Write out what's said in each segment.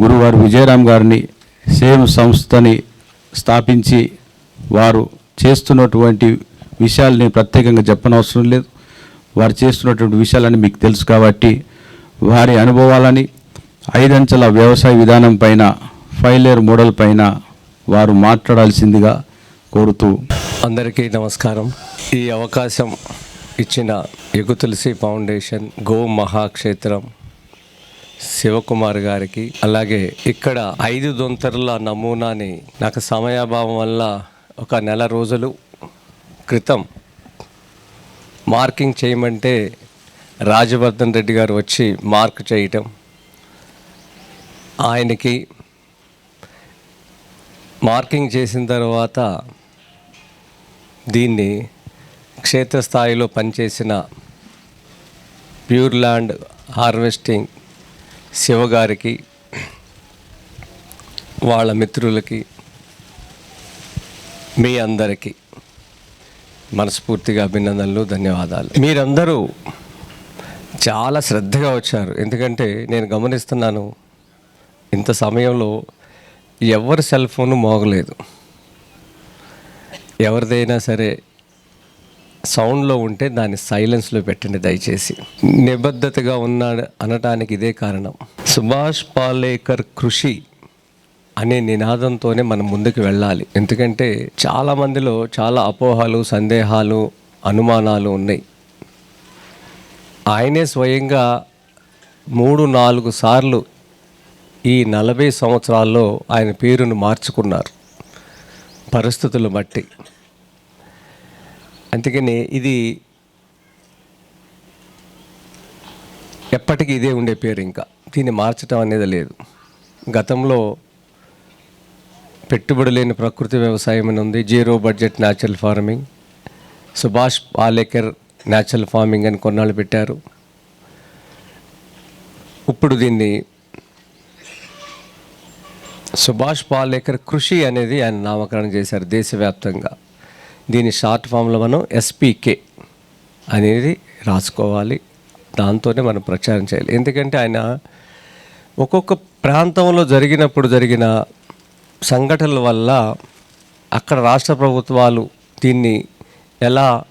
గురువారు విజయరామ్ గారిని సేమ్ సంస్థని స్థాపించి వారు చేస్తున్నటువంటి విషయాలు నేను ప్రత్యేకంగా చెప్పనవసరం లేదు. వారు చేస్తున్నటువంటి విషయాలని మీకు తెలుసు కాబట్టి వారి అనుభవాలని ఐదంచెల వ్యవసాయ విధానం పైన ఫైలేర్ మోడల్ పైన వారు మాట్లాడాల్సిందిగా కోరుతూ అందరికీ నమస్కారం. ఈ అవకాశం ఇచ్చిన ఎగుతులసి ఫౌండేషన్ గో మహాక్షేత్రం శివకుమార్ గారికి అలాగే ఇక్కడ ఐదు దొంతరుల నమూనాని నాకు సమయాభావం వల్ల ఒక నెల రోజులు క్రితం మార్కింగ్ చేయమంటే రాజవర్ధన్ రెడ్డి గారు వచ్చి మార్క్ చేయటం ఆయనకి మార్కింగ్ చేసిన తర్వాత దీన్ని క్షేత్రస్థాయిలో పనిచేసిన ప్యూర్ ల్యాండ్ హార్వెస్టింగ్ శివగారికి వాళ్ళ మిత్రులకి మీ అందరికీ మనస్ఫూర్తిగా అభినందనలు ధన్యవాదాలు. మీరందరూ చాలా శ్రద్ధగా వచ్చారు. ఎందుకంటే నేను గమనిస్తున్నాను ఇంత సమయంలో ఎవరి సెల్ ఫోన్ మోగలేదు. ఎవరిదైనా సరే సౌండ్లో ఉంటే దాన్ని సైలెన్స్లో పెట్టండి దయచేసి. నిబద్ధతగా ఉన్నాడు అనటానికి ఇదే కారణం. సుభాష్ పాలేకర్ కృషి అనే నినాదంతోనే మనం ముందుకు వెళ్ళాలి. ఎందుకంటే చాలా మందిలో చాలా అపోహలు సందేహాలు అనుమానాలు ఉన్నాయి. ఆయనే స్వయంగా మూడు నాలుగు సార్లు ఈ నలభై సంవత్సరాల్లో ఆయన పేరును మార్చుకున్నారు. పరిస్థితులు బట్టి. అందుకని ఇది ఎప్పటికీ ఇదే ఉండే పేరు ఇంకా. దీన్ని మార్చటం అనేది లేదు. గతంలో పెట్టుబడి లేని ప్రకృతి వ్యవసాయం అని ఉంది. Zero budget natural farming. Subhash Palekar natural farming అని కొన్నాళ్ళు పెట్టారు. ఇప్పుడు దీన్ని సుభాష్ పాలేకర్ కృషి అనేది ఆయన నామకరణం చేశారు దేశవ్యాప్తంగా. దీని షార్ట్ ఫామ్లో మనం ఎస్పీకే అనేది రాసుకోవాలి. దాంతోనే మనం ప్రచారం చేయాలి. ఎందుకంటే ఆయన ఒక్కొక్క ప్రాంతంలో జరిగినప్పుడు జరిగిన సంఘటనల వల్ల అక్కడ రాష్ట్ర ప్రభుత్వాలు దీన్ని ఎలా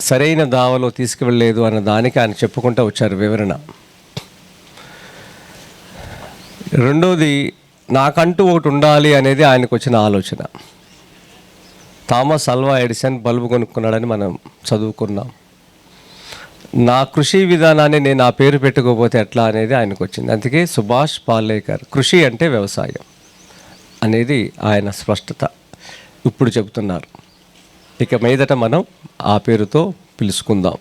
సరైన దావలో తీసుకువెళ్ళలేదు అన్న దానికి ఆయన చెప్పుకుంటూ వచ్చారు వివరణ. రెండోది నాకంటూ ఒకటి ఉండాలి అనేది ఆయనకు వచ్చిన ఆలోచన. థామస్ అల్వా ఎడిసన్ బల్బు కొనుక్కున్నాడని మనం చదువుకున్నాం. నా కృషి విధానాన్ని నేను ఆ పేరు పెట్టుకోకపోతే ఎట్లా అనేది ఆయనకు వచ్చింది. అందుకే సుభాష్ పాలేకర్ కృషి అంటే వ్యవసాయం అనేది ఆయన స్పష్టత. ఇప్పుడు చెబుతున్నారు. ఇక మీదట మనం ఆ పేరుతో పిలుచుకుందాం.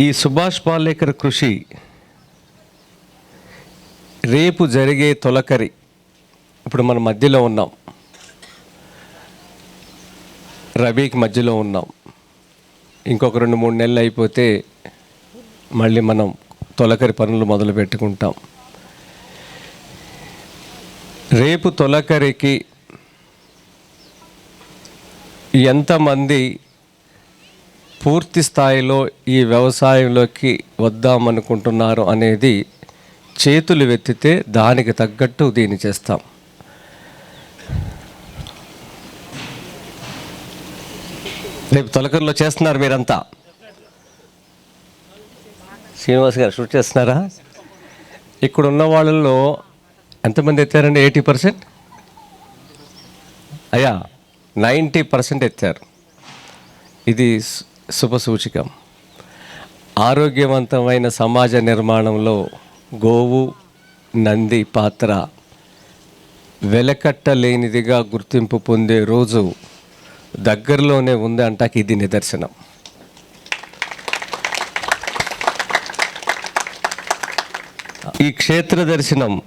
ఈ సుభాష్ పాలేకర్ కృషి రేపు జరిగే తొలకరి ఇప్పుడు మన మధ్యలో ఉన్నాం. రబీకి మధ్యలో ఉన్నాం. ఇంకొక రెండు మూడు నెలలు అయిపోతే మళ్ళీ మనం తొలకరి పనులు మొదలు పెట్టుకుంటాం. రేపు తొలకరికి ఎంతమంది పూర్తి స్థాయిలో ఈ వ్యవసాయంలోకి వద్దామనుకుంటున్నారు అనేది చేతులు వెత్తితే దానికి తగ్గట్టు దీన్ని చేస్తాం. రేపు తొలకరిలో చేస్తున్నారు మీరంతా. శ్రీనివాస్ గారు షూట్ చేస్తున్నారా? ఇక్కడ ఉన్న వాళ్ళల్లో ఎంతమంది ఎత్తారండి? Eighty percent? అయ్యా నైంటీ పర్సెంట్ ఎత్తారు. ఇది శుభ సూచికం. ఆరోగ్యవంతమైన సమాజ నిర్మాణంలో గోవు నంది పాత్ర వెలకట్టలేనిదిగా గుర్తింపు పొందే రోజు దగ్గరలోనే ఉంది అంటాకి ఇది నిదర్శనం. ఈ క్షేత్ర దర్శనం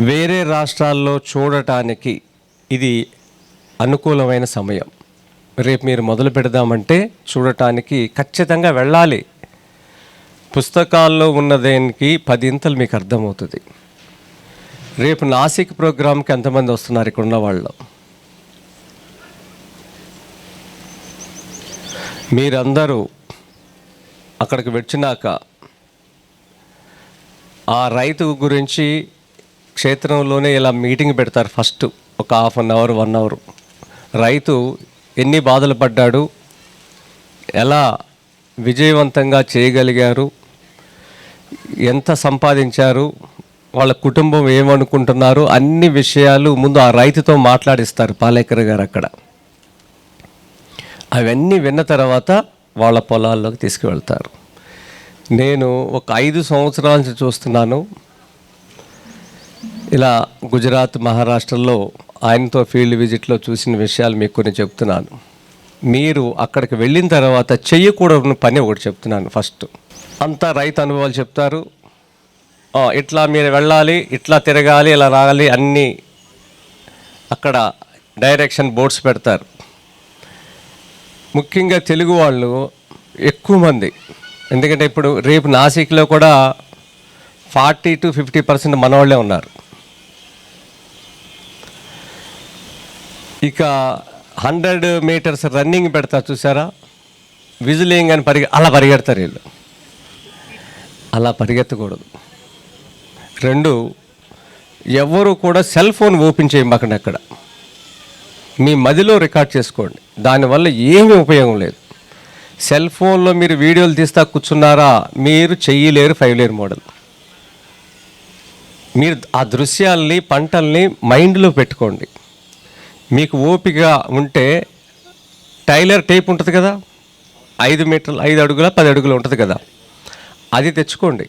వేరే రాష్ట్రాల్లో చూడటానికి ఇది అనుకూలమైన సమయం. రేపు మీరు మొదలు పెడదామంటే చూడటానికి ఖచ్చితంగా వెళ్ళాలి. పుస్తకాల్లో ఉన్నదానికి పదింతలు మీకు అర్థమవుతుంది. రేపు నాసిక్ ప్రోగ్రాంకి ఎంతమంది వస్తున్నారు ఇక్కడ ఉన్న వాళ్ళు? మీరందరూ అక్కడికి వచ్చినాక ఆ రైతు గురించి క్షేత్రంలోనే ఇలా మీటింగ్ పెడతారు ఫస్ట్ ఒక half an hour one hour. రైతు ఎన్ని బాధలు పడ్డాడు ఎలా విజయవంతంగా చేయగలిగారు ఎంత సంపాదించారు వాళ్ళ కుటుంబం ఏమనుకుంటున్నారు అన్ని విషయాలు ముందు ఆ రైతుతో మాట్లాడిస్తారు పాలేకర్ గారు అక్కడ. అవన్నీ విన్న తర్వాత వాళ్ళ పొలాల్లోకి తీసుకువెళ్తారు. నేను ఒక ఐదు సంవత్సరాల నుంచి చూస్తున్నాను. ఇలా గుజరాత్ మహారాష్ట్రలో ఆయనతో ఫీల్డ్ విజిట్లో చూసిన విషయాలు మీకు కొన్ని చెప్తున్నాను. మీరు అక్కడికి వెళ్ళిన తర్వాత చెయ్యకూడని పని ఒకటి చెప్తున్నాను ఫస్ట్. అంతా రైతు అనుభవాలు చెప్తారు. ఇట్లా మీరు వెళ్ళాలి ఇట్లా తిరగాలి ఇలా రాగాలి అన్నీ అక్కడ డైరెక్షన్ బోర్డ్స్ పెడతారు. ముఖ్యంగా తెలుగు వాళ్ళు ఎక్కువ మంది. ఎందుకంటే ఇప్పుడు రేపు నాసిక్లో కూడా ఫార్టీ టు ఫిఫ్టీ పర్సెంట్ మనవాళ్ళే ఉన్నారు. ఇక హండ్రెడ్ మీటర్స్ రన్నింగ్ పెడతారు చూసారా? విజిలింగ్ అని పరిగె అలా పరిగెడతారు వీళ్ళు. అలా పరిగెత్తకూడదు. రెండు ఎవరు కూడా సెల్ ఫోన్ ఓపెన్ చేయమాకండి అక్కడ. మీ మదిలో రికార్డ్ చేసుకోండి. దానివల్ల ఏమీ ఉపయోగం లేదు. సెల్ ఫోన్లో మీరు వీడియోలు తీస్తా కూర్చున్నారా? మీరు చెయ్యలేరు ఫైవ్ లేరు మోడల్. మీరు ఆ దృశ్యాల్ని పంటల్ని మైండ్లో పెట్టుకోండి. మీకు ఓపిక ఉంటే టైలర్ టేప్ ఉంటుంది కదా? ఐదు మీటర్లు ఐదు అడుగుల పది అడుగులు ఉంటుంది కదా? అది తెచ్చుకోండి.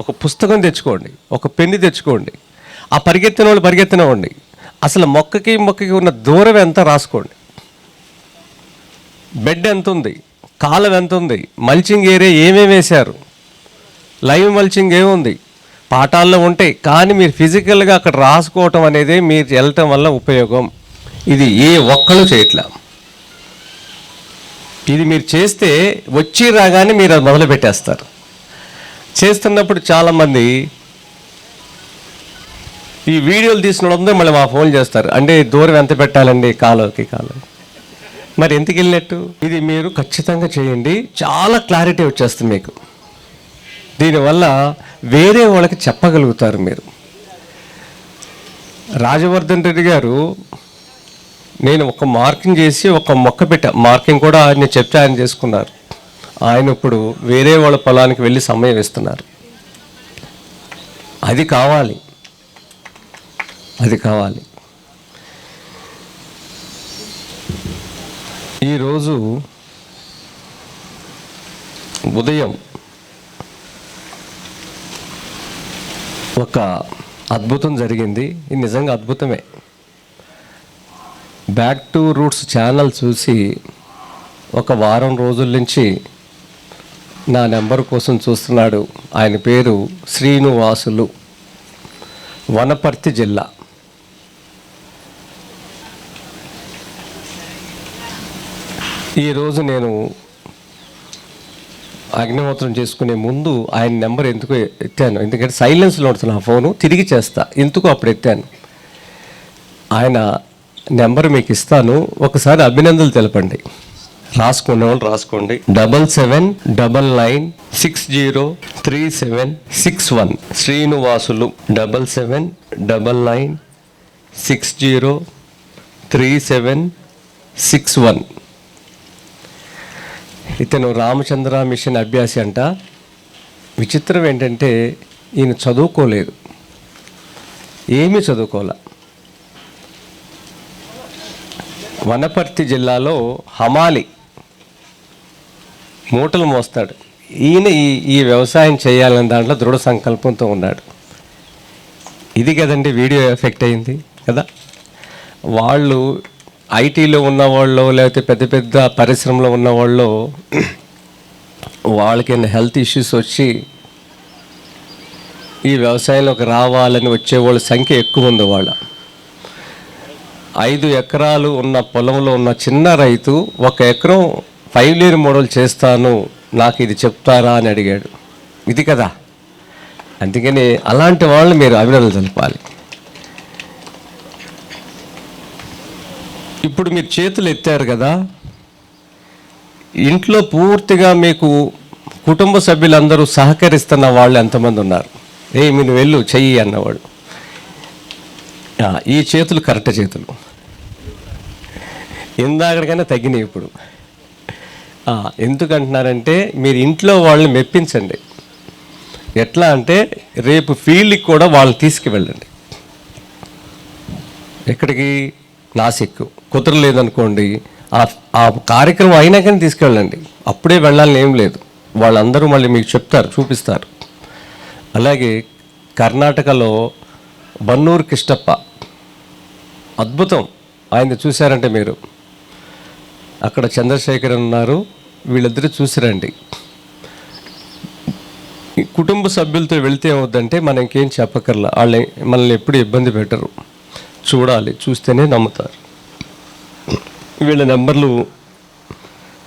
ఒక పుస్తకం తెచ్చుకోండి. ఒక పెన్ను తెచ్చుకోండి. ఆ పరిగెత్తిన వాళ్ళు పరిగెత్తినవ్వండి అసలు మొక్కకి మొక్కకి ఉన్న దూరం ఎంత రాసుకోండి. బెడ్ ఎంత ఉంది కాలం ఎంత ఉంది మల్చింగ్ ఏరియా ఏమేమి వేశారు లైవ్ మల్చింగ్ ఏముంది పాఠాల్లో ఉంటాయి కానీ మీరు ఫిజికల్గా అక్కడ రాసుకోవటం అనేది మీరు వెళ్ళటం వల్ల ఉపయోగం. ఇది ఏ ఒక్కరు చేయట్లా. ఇది మీరు చేస్తే వచ్చి రాగానే మీరు అది మొదలు పెట్టేస్తారు చేస్తున్నప్పుడు చాలామంది ఈ వీడియోలు తీసిన వాళ్ళందరూ మళ్ళీ మా ఫోన్ చేస్తారు. అంటే దూరం ఎంత పెట్టాలండి? కాలువకి కాలువ మరి ఎందుకు వెళ్ళినట్టు? ఇది మీరు ఖచ్చితంగా చేయండి. చాలా క్లారిటీ వచ్చేస్తుంది మీకు. దీనివల్ల వేరే వాళ్ళకి చెప్పగలుగుతారు మీరు. రాజవర్ధన్ రెడ్డి గారు నేను ఒక మార్కింగ్ చేసి ఒక మొక్క పెట్టా మార్కింగ్ కూడా ఆయన చెప్తే ఆయన చేసుకున్నారు. ఆయన ఇప్పుడు వేరే వాళ్ళ పొలానికి వెళ్ళి సమయం ఇస్తున్నారు. అది కావాలి. అది కావాలి. ఈరోజు ఉదయం ఒక అద్భుతం జరిగింది. ఇది నిజంగా అద్భుతమే. బ్యాక్ టు రూట్స్ ఛానల్ చూసి ఒక వారం రోజుల నుంచి నా నెంబర్ కోసం చూస్తున్నాడు. ఆయన పేరు శ్రీనివాసులు. వనపర్తి జిల్లా. ఈరోజు నేను అగ్నిహోత్రం చేసుకునే ముందు ఆయన నెంబర్ ఎందుకు ఎత్తాను? ఎందుకంటే సైలెన్స్లో ఉంటుంది నా ఫోను తిరిగి చేస్తా. ఎందుకు అప్పుడు ఎత్తాను? ఆయన నెంబర్ మీకు ఇస్తాను. ఒకసారి అభినందనలు తెలపండి. రాసుకునే వాళ్ళు రాసుకోండి? Double seven double nine six zero three seven six one Srinivasulu. Double seven double nine six zero three seven six one ఇతను రామచంద్ర మిషన్ అభ్యాసి అంట. విచిత్రం ఏంటంటే ఈయన చదువుకోలేదు. ఏమీ చదువుకోలే. వనపర్తి జిల్లాలో హమాలి మూటలు మోస్తాడు. ఈయన ఈ ఈ వ్యవసాయం చేయాలని దాంట్లో దృఢ సంకల్పంతో ఉన్నాడు. ఇది కదండి వీడియో ఎఫెక్ట్ అయింది కదా? వాళ్ళు ఐటీలో ఉన్నవాళ్ళు లేకపోతే పెద్ద పెద్ద పరిశ్రమలో ఉన్నవాళ్ళు వాళ్ళకి హెల్త్ ఇష్యూస్ వచ్చి ఈ వ్యవసాయంలోకి రావాలని వచ్చేవాళ్ళ సంఖ్య ఎక్కువ ఉంది వాళ్ళ. ఐదు ఎకరాలు ఉన్న పొలంలో ఉన్న చిన్న రైతు ఒక ఎకరం ఫైవ్ లేయర్ మోడల్ చేస్తాను నాకు ఇది చెప్తారా అని అడిగాడు. ఇది కదా. అందుకని అలాంటి వాళ్ళని మీరు అభినందనలు తెలపాలి. ఇప్పుడు మీరు చేతులు ఎత్తారు కదా ఇంట్లో పూర్తిగా మీకు కుటుంబ సభ్యులందరూ సహకరిస్తున్న వాళ్ళు ఎంతమంది ఉన్నారు? ఏ మీరు వెళ్ళు చెయ్యి అన్నవాడు. ఈ చేతులు కరెక్ట్ చేతులు. ఇందాకడికైనా తగ్గినాయి ఇప్పుడు. ఎందుకంటున్నారంటే మీరు ఇంట్లో వాళ్ళని మెప్పించండి. ఎట్లా అంటే రేపు ఫీల్డ్కి కూడా వాళ్ళని తీసుకువెళ్ళండి. ఎక్కడికి? క్లాసిక్. కుదరలేదనుకోండి ఆ ఆ కార్యక్రమం అయినా కానీ తీసుకెళ్ళండి. అప్పుడే వెళ్ళాలని ఏం లేదు. వాళ్ళందరూ మళ్ళీ మీకు చెప్తారు చూపిస్తారు. అలాగే కర్ణాటకలో బన్నూరు కిష్టప్ప. అద్భుతం. ఆయన చూశారంటే మీరు. అక్కడ చంద్రశేఖర్ ఉన్నారు వీళ్ళిద్దరూ చూసిరండి. కుటుంబ సభ్యులతో వెళ్తే ఏమవుద్దంటే మనం ఇంకేం చెప్పకర్లా వాళ్ళు మనల్ని ఎప్పుడు ఇబ్బంది పెట్టరు. చూడాలి చూస్తేనే నమ్ముతారు. వీళ్ళ నెంబర్లు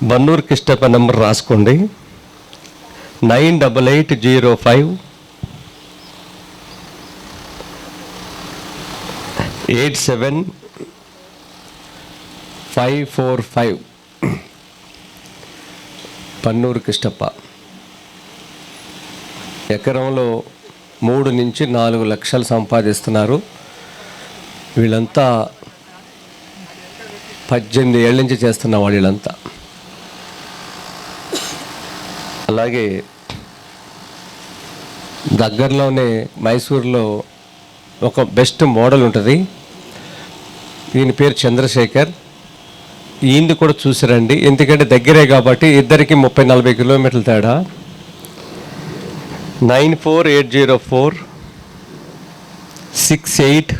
బన్నూరు కిష్టప్ప నెంబర్ రాసుకోండి. Nine double eight zero five. Eight seven five four five. Pannuru Kishtappa. ఎకరంలో మూడు నుంచి నాలుగు లక్షలు సంపాదిస్తున్నారు. వీళ్ళంతా పద్దెనిమిది ఏళ్ళ నుంచి చేస్తున్న వాళ్ళంతా వీళ్ళంతా అలాగే దగ్గరలోనే మైసూర్లో ఒక బెస్ట్ మోడల్ ఉంటుంది. దీని పేరు చంద్రశేఖర్. ఈయన్ని కూడా చూసిరండి. ఎందుకంటే దగ్గరే కాబట్టి ఇద్దరికి ముప్పై నలభై కిలోమీటర్ల తేడా. Nine four eight zero four six eight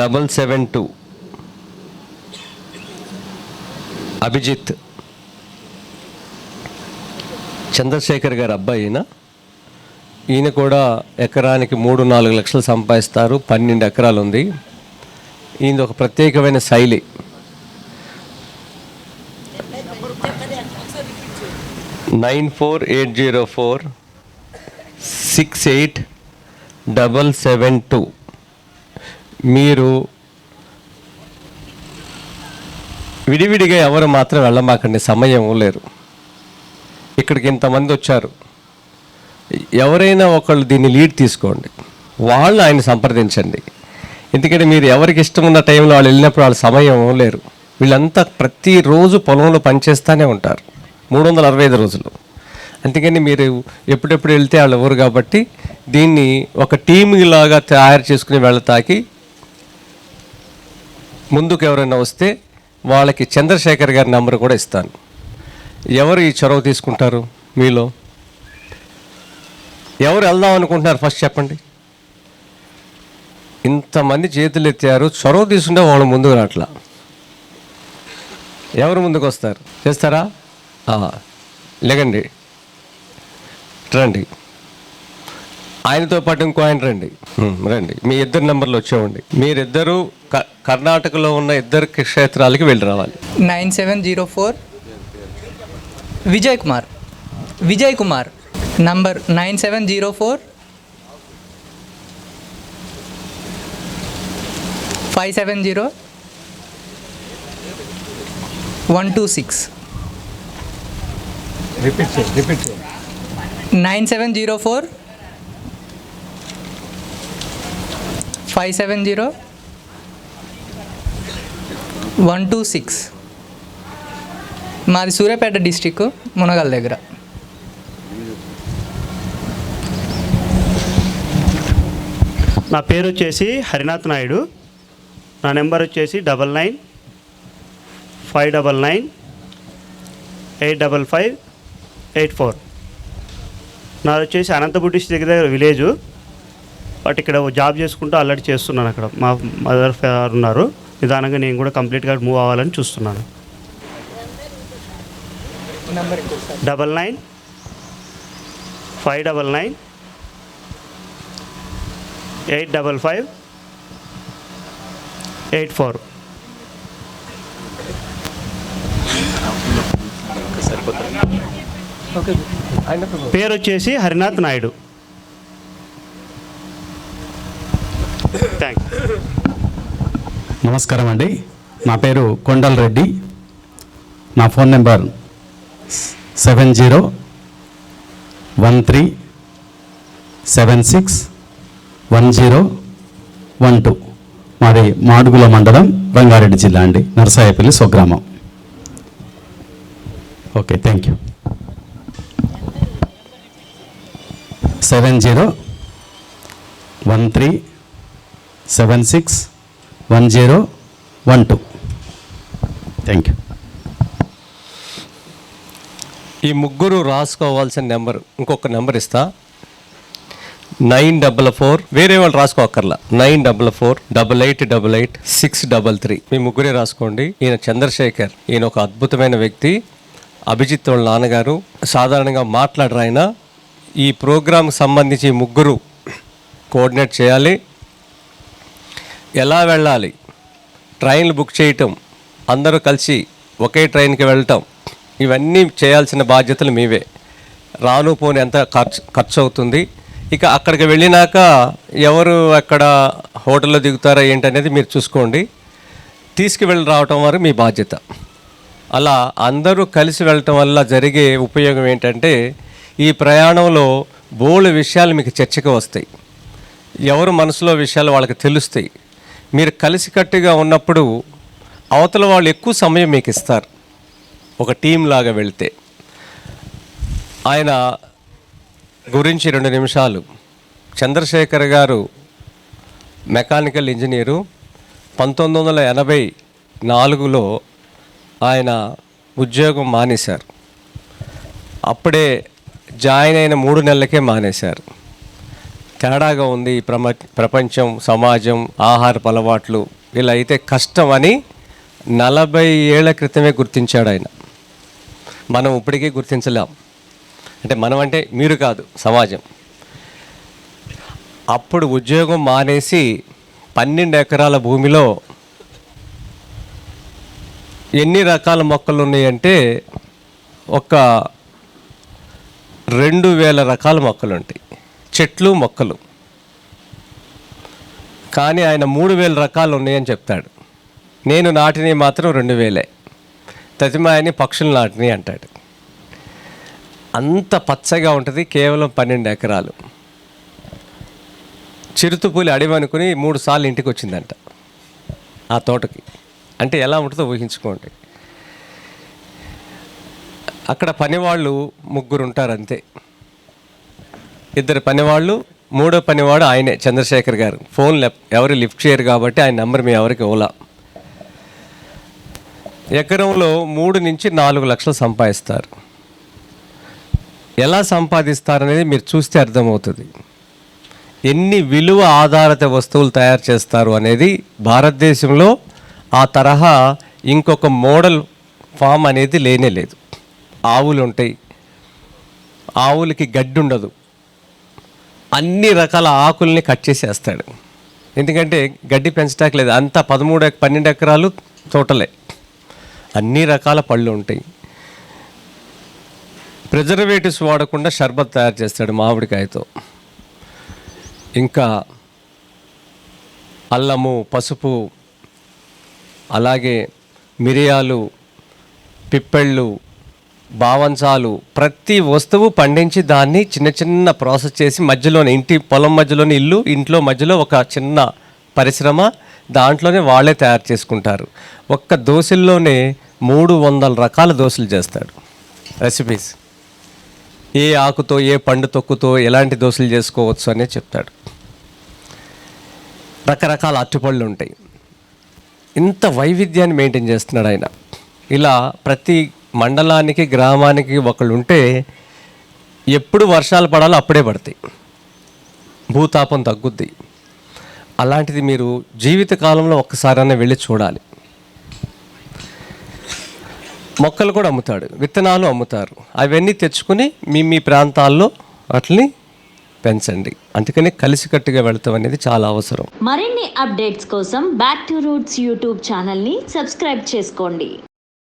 double seven two. Abhijit. Chandrashekar గారు అబ్బాయి ఈయన. ఈయన కూడా ఎకరానికి మూడు నాలుగు లక్షలు సంపాదిస్తారు పన్నెండు ఎకరాలు ఉంది ఈయన ఒక ప్రత్యేకమైన శైలి. Nine four eight zero four six eight double seven two. మీరు విడివిడిగా ఎవరు మాత్రం వెళ్ళమాకండి సమయం లేరు ఇక్కడికి ఇంతమంది వచ్చారు. ఎవరైనా ఒకళ్ళు దీన్ని లీడ్ తీసుకోండి. వాళ్ళు ఆయన సంప్రదించండి. ఎందుకంటే మీరు ఎవరికి ఇష్టం ఉన్న టైంలో వాళ్ళు వెళ్ళినప్పుడు వాళ్ళ సమయం లేరు వీళ్ళంతా ప్రతిరోజు పొలంలో పనిచేస్తూనే ఉంటారు. మూడు వందల అరవై ఐదు రోజులు. అందుకని మీరు ఎప్పుడెప్పుడు వెళ్తే వాళ్ళు ఎవరు కాబట్టి దీన్ని ఒక టీమ్ లాగా తయారు చేసుకుని వెళ్ళతాకి ముందుకు ఎవరైనా వస్తే వాళ్ళకి చంద్రశేఖర్ గారి నెంబర్ కూడా ఇస్తాను. ఎవరు ఈ చొరవ తీసుకుంటారు మీలో? ఎవరు వెళ్దాం అనుకుంటున్నారు? ఫస్ట్ చెప్పండి. ఇంతమంది చేతులు ఎత్తారు చొరవ తీసుకుంటే వాళ్ళు ముందుకు రాట్లా. ఎవరు ముందుకు వస్తారు? చేస్తారా? లేకండి. రండి. ఆయనతో పాటు ఇంకో ఆయన రండి. రండి. మీ ఇద్దరు నెంబర్లు వచ్చేవండి మీరిద్దరూ క- కర్ణాటకలో ఉన్న ఇద్దరు క్షేత్రాలకి వెళ్ళి రావాలి. Nine seven zero four. Vijay Kumar Vijay Kumar number nine seven zero four. Five seven zero. One two six. Nine seven zero four. Five seven zero one two six. మాది సూర్యాపేట డిస్టిక్ మునగల్ దగ్గర. నా పేరు వచ్చేసి హరినాథ్ నాయుడు. నా నెంబర్ వచ్చేసి double nine five double nine eight double five eight four. నాది వచ్చేసి Ananthapuri district దగ్గర దగ్గర విలేజు. బట్ ఇక్కడ జాబ్ చేసుకుంటూ అల్లడి చేస్తున్నాను అక్కడ. మా మదర్ ఫాదర్ ఉన్నారు. నిదానంగా నేను కూడా కంప్లీట్గా మూవ్ అవ్వాలని చూస్తున్నాను. Double nine. Five double nine. Eight double five. Eight four. పేరు వచ్చేసి హరినాథ్ నాయుడు. థ్యాంక్ నమస్కారం అండి. నా పేరు కొండల్ రెడ్డి. నా phone number seven zero one three seven six one zero one two. మాది మాడుగుల మండలం రంగారెడ్డి జిల్లా అండి. నరసాయపల్లి స్వగ్రామం. Okay thank you seven zero one three seven six one zero one two. Thank you ఈ ముగ్గురు రాసుకోవాల్సిన నెంబర్ ఇంకొక నెంబర్ ఇస్తా. నైన్ డబల్ ఫోర్ వేరే వాళ్ళు రాసుకోకర్లా nine double four double eight double eight six double three. మీ ముగ్గురే రాసుకోండి. ఈయన చంద్రశేఖర్ ఈయన ఒక అద్భుతమైన వ్యక్తి. అభిజిత్ వాళ్ళ నాన్నగారు. సాధారణంగా మాట్లాడరు ఆయన ఈ ప్రోగ్రాంకి సంబంధించి ముగ్గురు కోఆర్డినేట్ చేయాలి. ఎలా వెళ్ళాలి? ట్రైన్లు బుక్ చేయటం అందరూ కలిసి ఒకే ట్రైన్కి వెళ్ళటం ఇవన్నీ చేయాల్సిన బాధ్యతలు మీవే. రాను పోని ఎంత ఖర్చు ఖర్చు అవుతుంది ఇక అక్కడికి వెళ్ళినాక ఎవరు అక్కడ హోటల్లో దిగుతారా ఏంటనేది మీరు చూసుకోండి. తీసుకువెళ్ళి రావటం వరకు మీ బాధ్యత. అలా అందరూ కలిసి వెళ్ళటం వల్ల జరిగే ఉపయోగం ఏంటంటే ఈ ప్రయాణంలో బోళ్ళు విషయాలు మీకు చర్చకు వస్తాయి. ఎవరు మనసులో విషయాలు వాళ్ళకి తెలుస్తాయి. మీరు కలిసికట్టుగా ఉన్నప్పుడు అవతల వాళ్ళు ఎక్కువ సమయం మీకు ఇస్తారు. ఒక టీం లాగా వెళ్తే. ఆయన గురించి రెండు నిమిషాలు. చంద్రశేఖర్ గారు మెకానికల్ ఇంజనీరు. పంతొమ్మిది వందల ఎనభై నాలుగులో ఆయన ఉద్యోగం మానేశారు. అప్పుడే జాయిన్ అయిన మూడు నెలలకే మానేశారు. తేడాగా ఉంది ఈ ప్రమ ప్రపంచం సమాజం ఆహారపు అలవాట్లు. ఇలా అయితే కష్టం అని నలభై ఏళ్ళ క్రితమే గుర్తించాడు ఆయన. మనం ఇప్పటికీ గుర్తించలేం. అంటే మనం అంటే మీరు కాదు సమాజం. అప్పుడు ఉద్యోగం మానేసి పన్నెండు ఎకరాల భూమిలో ఎన్ని రకాల మొక్కలు ఉన్నాయంటే ఒక రెండు వేల రకాల మొక్కలు ఉంటాయి చెట్లు మొక్కలు. కానీ ఆయన మూడు వేల రకాలు ఉన్నాయని చెప్తాడు. నేను నాటిని మాత్రం రెండు వేలే. తతిమాయని పక్షులు నాటిని అంటాడు. అంత పచ్చగా ఉంటుంది కేవలం పన్నెండు ఎకరాలు. చిరుతుపూలి అడవి అనుకుని మూడు సార్లు ఇంటికి వచ్చిందంట ఆ తోటకి. అంటే ఎలా ఉంటుందో ఊహించుకోండి. అక్కడ పనివాళ్ళు ముగ్గురు ఉంటారు అంతే. ఇద్దరు పనివాళ్ళు మూడో పనివాడు ఆయనే చంద్రశేఖర్ గారు. ఫోన్ ఎవరు లిఫ్ట్ చేయరు కాబట్టి ఆయన నెంబర్ మీ ఎవరికి ఓలా ఎకరంలో మూడు నుంచి నాలుగు లక్షలు సంపాదిస్తారు. ఎలా సంపాదిస్తారనేది మీరు చూస్తే అర్థమవుతుంది. ఎన్ని విలువ ఆధారిత వస్తువులు తయారు చేస్తారు అనేది భారతదేశంలో ఆ తరహా ఇంకొక మోడల్ ఫామ్ అనేది లేనే లేదు. ఆవులు ఉంటాయి ఆవులకి గడ్డి ఉండదు అన్ని రకాల ఆకుల్ని కట్ చేసేస్తాడు. ఎందుకంటే గడ్డి పెంచడానికి లేదు. అంత పదమూడు పన్నెండు ఎకరాలు తోటలే. అన్ని రకాల పళ్ళు ఉంటాయి. ప్రిజర్వేటివ్స్ వాడకుండా షర్బత్ తయారు చేస్తాడు మామిడికాయతో. ఇంకా అల్లము పసుపు అలాగే మిరియాలు పిప్పెళ్ళు భావంచాలు ప్రతి వస్తువు పండించి దాన్ని చిన్న చిన్న ప్రాసెస్ చేసి మధ్యలోనే ఇంటి పొలం మధ్యలోనే ఇల్లు ఇంట్లో మధ్యలో ఒక చిన్న పరిశ్రమ దాంట్లోనే వాళ్ళే తయారు చేసుకుంటారు. ఒక్క దోశల్లోనే మూడు వందల రకాల దోశలు చేస్తాడు. రెసిపీస్ ఏ ఆకుతో ఏ పండు తొక్కుతో ఎలాంటి దోశలు చేసుకోవచ్చు అనే చెప్తాడు. రకరకాల అట్టుపళ్ళు ఉంటాయి. ఇంత వైవిధ్యాన్ని మెయింటైన్ చేస్తున్నాడు ఆయన. ఇలా ప్రతి మండలానికి గ్రామానికి ఒకళ్ళు ఉంటే ఎప్పుడు వర్షాలు పడాలో అప్పుడే పడతాయి. భూతాపం తగ్గుద్ది. అలాంటిది మీరు జీవితకాలంలో ఒక్కసారైనా వెళ్ళి చూడాలి. మొక్కలు కూడా అమ్ముతాడు. విత్తనాలు అమ్ముతారు. అవన్నీ తెచ్చుకుని మీ మీ ప్రాంతాల్లో వాటిని పెంచండి. అందుకని కలిసికట్టుగా వెళ్తాం అనేది చాలా అవసరం. మరిన్ని అప్డేట్స్ కోసం బ్యాక్ టు రూట్స్ యూట్యూబ్ ఛానల్ని సబ్స్క్రైబ్ చేసుకోండి.